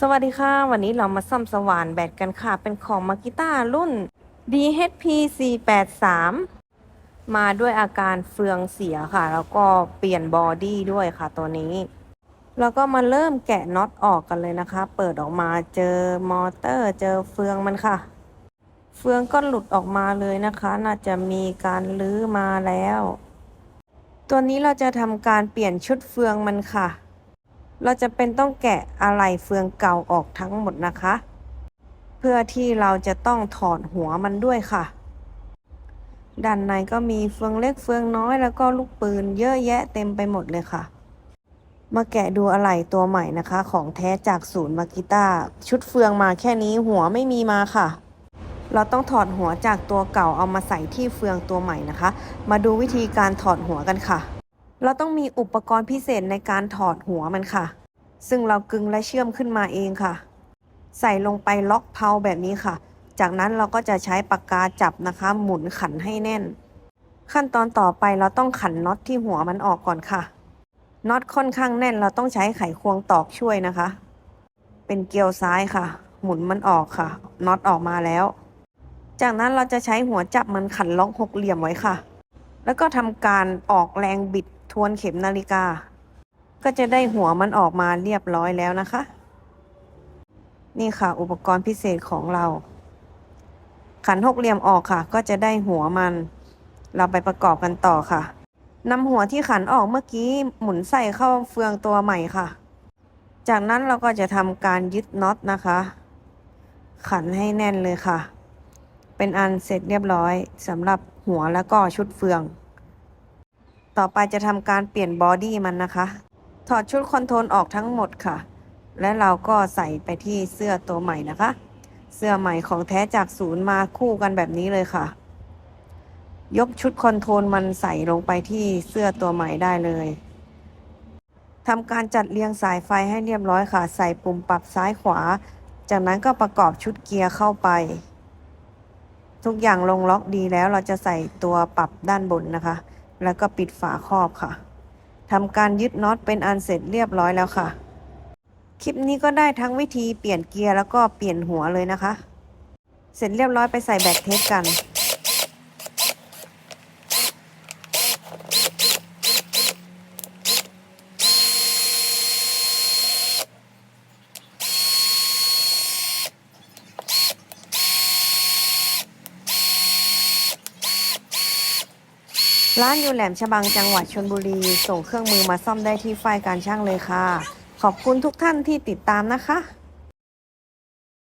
สวัสดีค่ะ วันนี้เรามาซ่อมสว่านแบตกันค่ะ เป็นของมากิต้ารุ่น DHP 483มาด้วยอาการเฟืองเสียค่ะ แล้วก็เปลี่ยนบอดี้ด้วยค่ะตัวนี้ แล้วก็มาเริ่มแกะน็อตออกกันเลยนะคะ เปิดออกมาเจอมอเตอร์ เจอเฟืองมันค่ะ เฟืองก็หลุดออกมาเลยนะคะ น่าจะมีการลื้อมาแล้ว ตัวนี้เราจะทำการเปลี่ยนชุดเฟืองมันค่ะ เราจะเป็นต้องแกะอะไหล่เฟืองเก่าออกทั้งหมดนะคะ เพื่อที่เราจะต้องถอดหัวมันด้วยค่ะ ด้านในก็มีเฟืองเล็กเฟืองน้อยแล้วก็ลูกปืนเยอะแยะเต็มไปหมดเลยค่ะ มาแกะดูอะไหล่ตัวใหม่นะคะ ของแท้จากศูนย์มากิต้าชุดเฟืองมาแค่นี้หัวไม่มีมาค่ะเราต้องถอดหัวจากตัวเก่าเอามาใส่ที่เฟืองตัวใหม่นะคะ มาดูวิธีการถอดหัวกันค่ะ เราต้องมีอุปกรณ์พิเศษในการถอดหัวมันค่ะ ซึ่งเรากึงและเชื่อมขึ้นมาเองค่ะ ใส่ลงไปล็อกเพาแบบนี้ค่ะ จากนั้นเราก็จะใช้ปากกาจับนะคะ หมุนขันให้แน่น ขั้นตอนต่อไปเราต้องขันน็อตที่หัวมันออกก่อนค่ะน็อตค่อนข้างแน่นเราต้องใช้ไขควงตอกช่วยนะคะ เป็นเกลียวซ้ายค่ะ หมุนมันออกค่ะน็อตออกมาแล้ว จากนั้นเราจะใช้หัวจับมันขันล็อกหกเหลี่ยมไว้ค่ะ แล้วก็ทำการออกแรงบิดทวนเข็มนาฬิกา ก็จะได้หัวมันออกมาเรียบร้อยแล้วนะคะ นี่ค่ะอุปกรณ์พิเศษของเรา ขันหกเหลี่ยมออกค่ะ ก็จะได้หัวมัน เราไปประกอบกันต่อค่ะนำหัวที่ขันออกเมื่อกี้หมุนใส่เข้าเฟืองตัวใหม่ค่ะ จากนั้นเราก็จะทำการยึดน็อตนะคะ ขันให้แน่นเลยค่ะ เป็นอันเสร็จเรียบร้อยสำหรับหัวแล้วก็ชุดเฟือง ต่อไปจะทำการเปลี่ยนบอดี้มันนะคะ ถอดชุดคอนโทรลออกทั้งหมดค่ะ และเราก็ใส่ไปที่เสื้อตัวใหม่นะคะ เสื้อใหม่ของแท้จากศูนย์มาคู่กันแบบนี้เลยค่ะ ยกชุดคอนโทรลมันใส่ลงไปที่เสื้อตัวใหม่ได้เลยทำการจัดเรียงสายไฟให้เรียบร้อยค่ะ ใส่ปุ่มปรับซ้ายขวา จากนั้นก็ประกอบชุดเกียร์เข้าไป ทุกอย่างลงล็อกดีแล้วเราจะใส่ตัวปรับด้านบนนะคะ แล้วก็ปิดฝาครอบค่ะ ทำการยึดน็อตเป็นอันเสร็จเรียบร้อยแล้วค่ะ คลิปนี้ก็ได้ทั้งวิธีเปลี่ยนเกียร์แล้วก็เปลี่ยนหัวเลยนะคะ เสร็จเรียบร้อยไปใส่แบตเทสกัน ร้านอยู่แหลมฉบังจังหวัดชนบุรี ส่งเครื่องมือมาซ่อมได้ที่ฝ่ายการช่างเลยค่ะ ขอบคุณทุกท่านที่ติดตามนะคะ